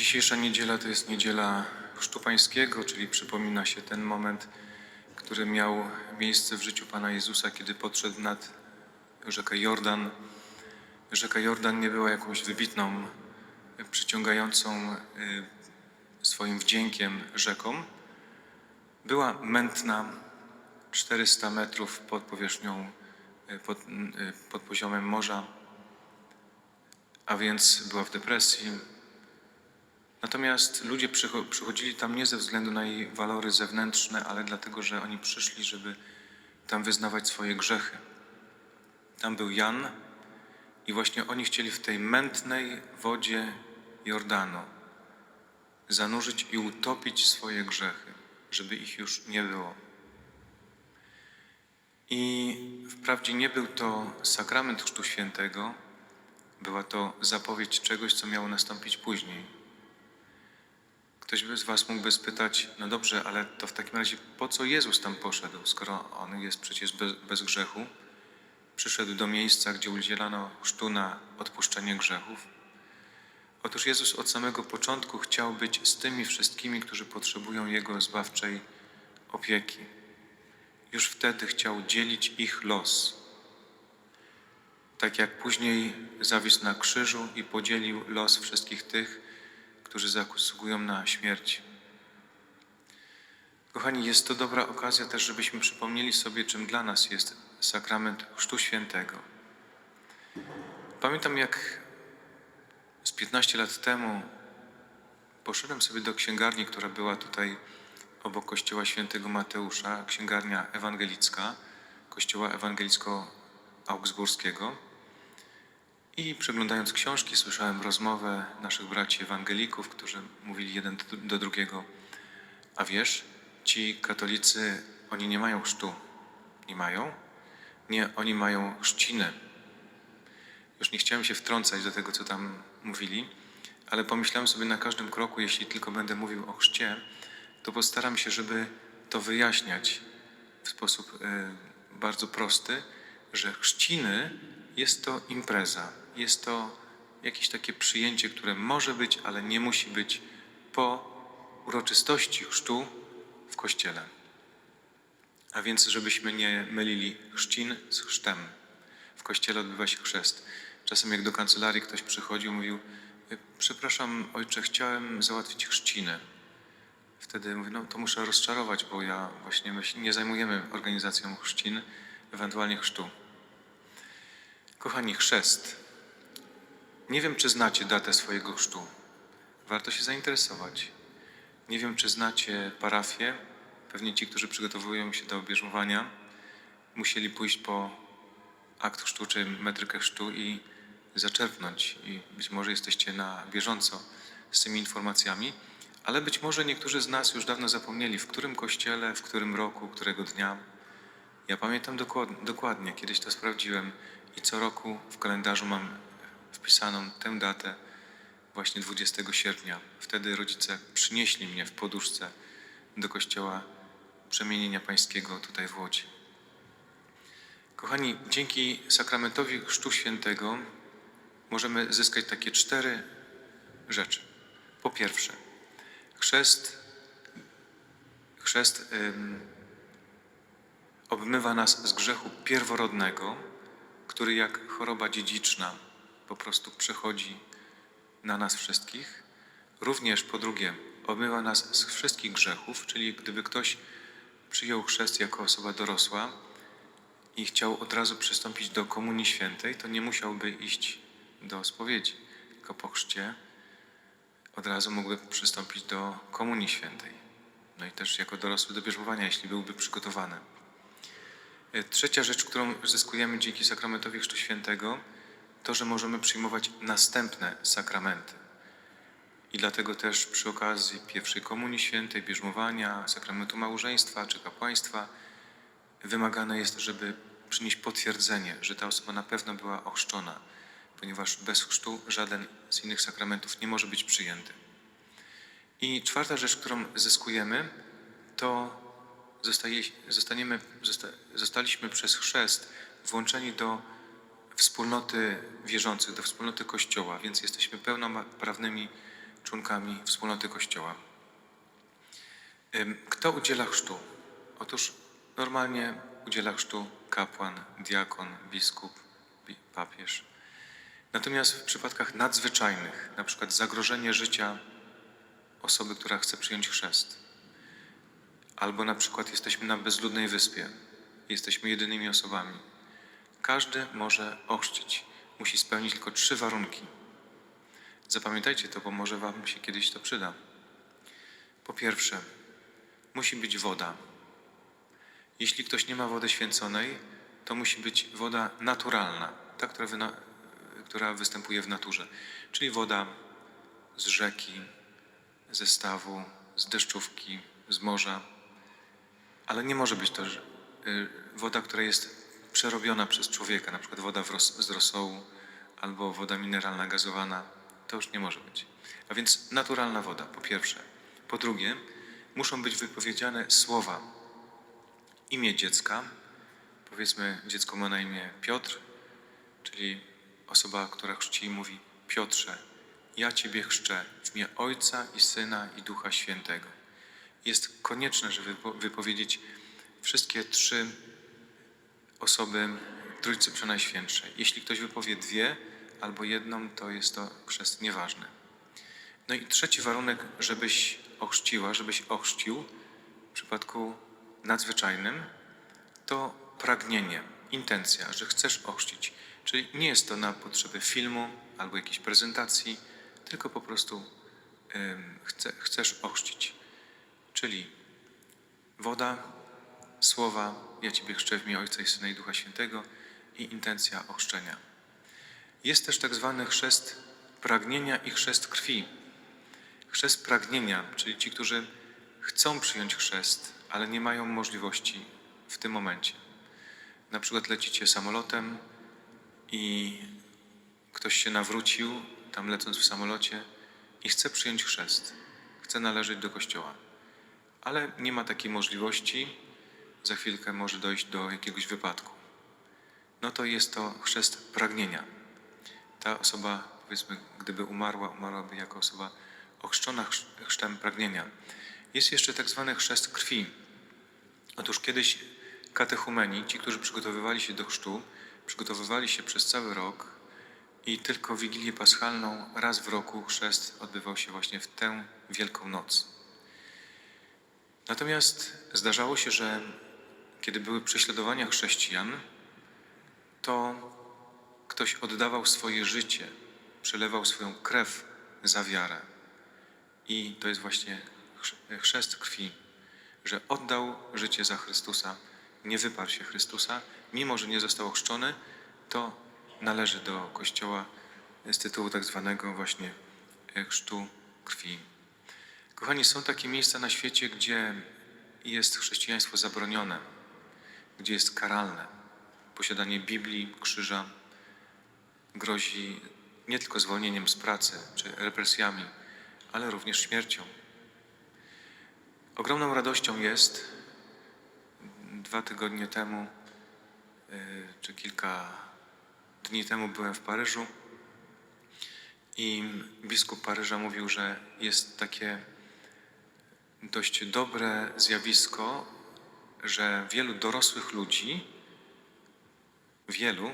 Dzisiejsza niedziela to jest niedziela Chrztu Pańskiego, czyli przypomina się ten moment, który miał miejsce w życiu Pana Jezusa, kiedy podszedł nad rzekę Jordan. Rzeka Jordan nie była jakąś wybitną, przyciągającą y, swoim wdziękiem rzeką. Była mętna, 400 metrów pod powierzchnią, y, pod, y, pod poziomem morza, a więc była w depresji, Natomiast ludzie przycho- przychodzili tam nie ze względu na jej walory zewnętrzne, ale dlatego, że oni przyszli, żeby tam wyznawać swoje grzechy. Tam był Jan i właśnie oni chcieli w tej mętnej wodzie Jordanu zanurzyć i utopić swoje grzechy, żeby ich już nie było. I wprawdzie nie był to sakrament Chrztu Świętego, była to zapowiedź czegoś, co miało nastąpić później. Ktoś by z Was mógłby spytać, no dobrze, ale to w takim razie po co Jezus tam poszedł, skoro On jest przecież bez, bez grzechu? Przyszedł do miejsca, gdzie udzielano chrztu na odpuszczenie grzechów. Otóż Jezus od samego początku chciał być z tymi wszystkimi, którzy potrzebują Jego zbawczej opieki. Już wtedy chciał dzielić ich los. Tak jak później zawisł na krzyżu i podzielił los wszystkich tych, którzy zasługują na śmierć. Kochani, jest to dobra okazja też, żebyśmy przypomnieli sobie, czym dla nas jest sakrament Chrztu Świętego. Pamiętam, jak z 15 lat temu poszedłem sobie do księgarni, która była tutaj obok kościoła świętego Mateusza, księgarnia ewangelicka, kościoła ewangelicko-augsburskiego. I przeglądając książki, słyszałem rozmowę naszych braci ewangelików, którzy mówili jeden do- drugiego: A wiesz, ci katolicy, oni nie mają chrztu. Nie mają? Nie, oni mają chrzcinę. Już nie chciałem się wtrącać do tego, co tam mówili, ale pomyślałem sobie na każdym kroku, jeśli tylko będę mówił o chrzcie, to postaram się, żeby to wyjaśniać w sposób e, bardzo prosty, że chrzciny jest to impreza, jest to jakieś takie przyjęcie, które może być, ale nie musi być po uroczystości chrztu w kościele. A więc, żebyśmy nie mylili chrzcin z chrztem. W kościele odbywa się chrzest. Czasem jak do kancelarii ktoś przychodził, mówił, "Y, przepraszam ojcze, chciałem załatwić chrzcinę. Wtedy mówię, no to muszę rozczarować, bo ja właśnie my nie zajmujemy organizacją chrzcin, ewentualnie chrztu. Kochani, chrzest. Nie wiem, czy znacie datę swojego chrztu. Warto się zainteresować. Nie wiem, czy znacie parafię. Pewnie ci, którzy przygotowują się do bierzmowania, musieli pójść po akt chrztu czy metrykę chrztu i zaczerpnąć. I być może jesteście na bieżąco z tymi informacjami, ale być może niektórzy z nas już dawno zapomnieli, w którym kościele, w którym roku, którego dnia. Ja pamiętam dokładnie, dokładnie, kiedyś to sprawdziłem i co roku w kalendarzu mam wpisaną tę datę, właśnie 20 sierpnia. Wtedy rodzice przynieśli mnie w poduszce do kościoła przemienienia pańskiego tutaj w Łodzi. Kochani, dzięki sakramentowi Chrztu Świętego możemy zyskać takie cztery rzeczy. Po pierwsze, chrzest, chrzest ym, obmywa nas z grzechu pierworodnego, który jak choroba dziedziczna po prostu przechodzi na nas wszystkich. Również po drugie, obmywa nas z wszystkich grzechów, czyli gdyby ktoś przyjął chrzest jako osoba dorosła i chciał od razu przystąpić do Komunii Świętej, to nie musiałby iść do spowiedzi, tylko po chrzcie od razu mógłby przystąpić do Komunii Świętej. No i też jako dorosły do bierzmowania, jeśli byłby przygotowany. E, Trzecia rzecz, którą zyskujemy dzięki sakramentowi Chrztu Świętego, to, że możemy przyjmować następne sakramenty. I dlatego też przy okazji pierwszej Komunii Świętej, bierzmowania, sakramentu małżeństwa czy kapłaństwa wymagane jest, żeby przynieść potwierdzenie, że ta osoba na pewno była ochrzczona, ponieważ bez chrztu żaden z innych sakramentów nie może być przyjęty. I czwarta rzecz, którą zyskujemy, to zostaje, zostaniemy, zosta, zostaliśmy przez chrzest włączeni do wspólnoty wierzących, do wspólnoty Kościoła, więc jesteśmy pełnoprawnymi członkami wspólnoty Kościoła. Kto udziela chrztu? Otóż normalnie udziela chrztu kapłan, diakon, biskup, bi- papież. Natomiast w przypadkach nadzwyczajnych, na przykład zagrożenie życia osoby, która chce przyjąć chrzest, albo na przykład jesteśmy na bezludnej wyspie, jesteśmy jedynymi osobami, każdy może ochrzcić. Musi spełnić tylko trzy warunki. Zapamiętajcie to, bo może Wam się kiedyś to przyda. Po pierwsze, musi być woda. Jeśli ktoś nie ma wody święconej, to musi być woda naturalna, ta, która, wyna, która występuje w naturze, czyli woda z rzeki, ze stawu, z deszczówki, z morza. Ale nie może być to y, woda, która jest przerobiona przez człowieka, na przykład woda ros, z rosołu albo woda mineralna gazowana. To już nie może być. A więc naturalna woda, po pierwsze. Po drugie, muszą być wypowiedziane słowa. Imię dziecka, powiedzmy, dziecko ma na imię Piotr, czyli osoba, która chrzci, mówi: Piotrze, ja Ciebie chrzczę w imię Ojca i Syna i Ducha Świętego. Jest konieczne, żeby wypo- wypowiedzieć wszystkie trzy osoby Trójcy Przenajświętszej. Jeśli ktoś wypowie dwie albo jedną, to jest to chrzest nieważny. No i trzeci warunek, żebyś ochrzciła, żebyś ochrzcił w przypadku nadzwyczajnym, to pragnienie, intencja, że chcesz ochrzcić. Czyli nie jest to na potrzeby filmu albo jakiejś prezentacji, tylko po prostu ym, chce, chcesz ochrzcić. Czyli woda, słowa, ja Ciebie chrzczę w imię Ojca i Syna i Ducha Świętego i intencja ochrzczenia. Jest też tak zwany chrzest pragnienia i chrzest krwi. Chrzest pragnienia, czyli ci, którzy chcą przyjąć chrzest, ale nie mają możliwości w tym momencie. Na przykład lecicie samolotem i ktoś się nawrócił, tam lecąc w samolocie i chce przyjąć chrzest, chce należeć do kościoła, ale nie ma takiej możliwości, za chwilkę może dojść do jakiegoś wypadku. No to jest to chrzest pragnienia. Ta osoba, powiedzmy, gdyby umarła, umarłaby jako osoba ochrzczona chrz- chrztem pragnienia. Jest jeszcze tak zwany chrzest krwi. Otóż kiedyś katechumeni, ci, którzy przygotowywali się do chrztu, przygotowywali się przez cały rok i tylko Wigilię Paschalną raz w roku chrzest odbywał się właśnie w tę Wielką Noc. Natomiast zdarzało się, że kiedy były prześladowania chrześcijan, to ktoś oddawał swoje życie, przelewał swoją krew za wiarę. I to jest właśnie chrz- chrzest krwi, że oddał życie za Chrystusa, nie wyparł się Chrystusa, mimo że nie został ochrzczony, to należy do Kościoła z tytułu tak zwanego właśnie e, chrztu krwi. Kochani, są takie miejsca na świecie, gdzie jest chrześcijaństwo zabronione, gdzie jest karalne. Posiadanie Biblii, krzyża grozi nie tylko zwolnieniem z pracy czy represjami, ale również śmiercią. Ogromną radością jest, dwa tygodnie temu, y, czy kilka dni temu byłem w Paryżu i biskup Paryża mówił, że jest takie dość dobre zjawisko, że wielu dorosłych ludzi, wielu,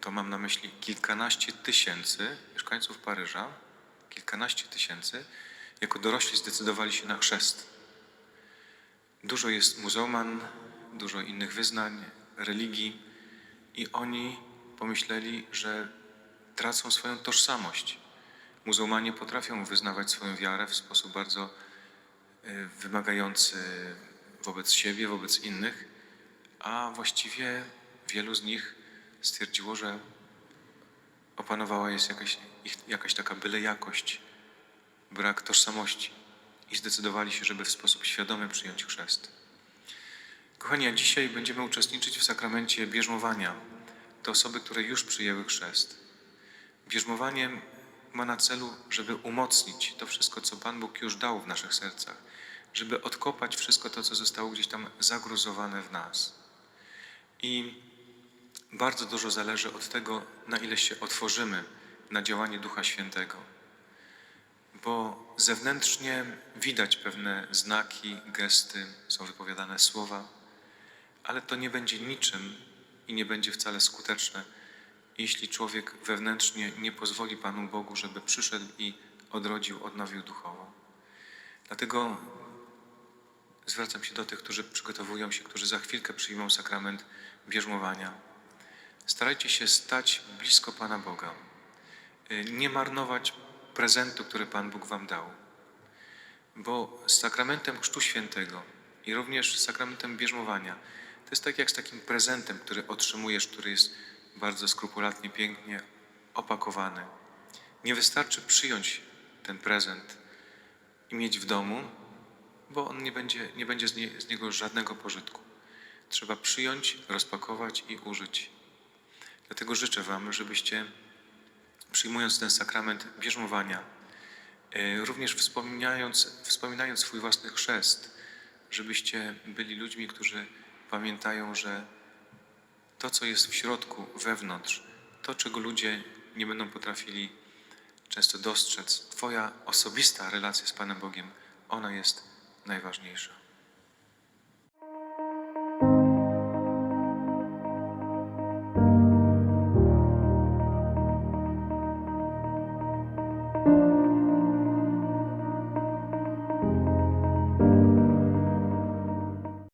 to mam na myśli kilkanaście tysięcy mieszkańców Paryża, kilkanaście tysięcy, jako dorośli zdecydowali się na chrzest. Dużo jest muzułman, dużo innych wyznań, religii i oni pomyśleli, że tracą swoją tożsamość. Muzułmanie potrafią wyznawać swoją wiarę w sposób bardzo y, wymagający wobec siebie, wobec innych, a właściwie wielu z nich stwierdziło, że opanowała jest jakaś, ich, jakaś taka byle jakość, brak tożsamości i zdecydowali się, żeby w sposób świadomy przyjąć chrzest. Kochani, a dzisiaj będziemy uczestniczyć w sakramencie bierzmowania. To osoby, które już przyjęły chrzest. Bierzmowanie ma na celu, żeby umocnić to wszystko, co Pan Bóg już dał w naszych sercach, żeby odkopać wszystko to, co zostało gdzieś tam zagruzowane w nas. I bardzo dużo zależy od tego, na ile się otworzymy na działanie Ducha Świętego. bo zewnętrznie widać pewne znaki, gesty, są wypowiadane słowa, ale to nie będzie niczym i nie będzie wcale skuteczne, jeśli człowiek wewnętrznie nie pozwoli Panu Bogu, żeby przyszedł i odrodził, odnowił duchowo. Dlatego zwracam się do tych, którzy przygotowują się, którzy za chwilkę przyjmą sakrament bierzmowania. Starajcie się stać blisko Pana Boga. Y, Nie marnować prezentu, który Pan Bóg Wam dał. Bo z sakramentem Chrztu Świętego i również z sakramentem bierzmowania to jest tak jak z takim prezentem, który otrzymujesz, który jest bardzo skrupulatnie, pięknie opakowany. Nie wystarczy przyjąć ten prezent i mieć w domu, bo on nie będzie, nie będzie z, nie, z niego żadnego pożytku. Trzeba przyjąć, rozpakować i użyć. Dlatego życzę Wam, żebyście przyjmując ten sakrament bierzmowania, e, również wspominając, wspominając swój własny chrzest, żebyście byli ludźmi, którzy pamiętają, że to, co jest w środku, wewnątrz, to, czego ludzie nie będą potrafili często dostrzec, Twoja osobista relacja z Panem Bogiem, ona jest najważniejsza.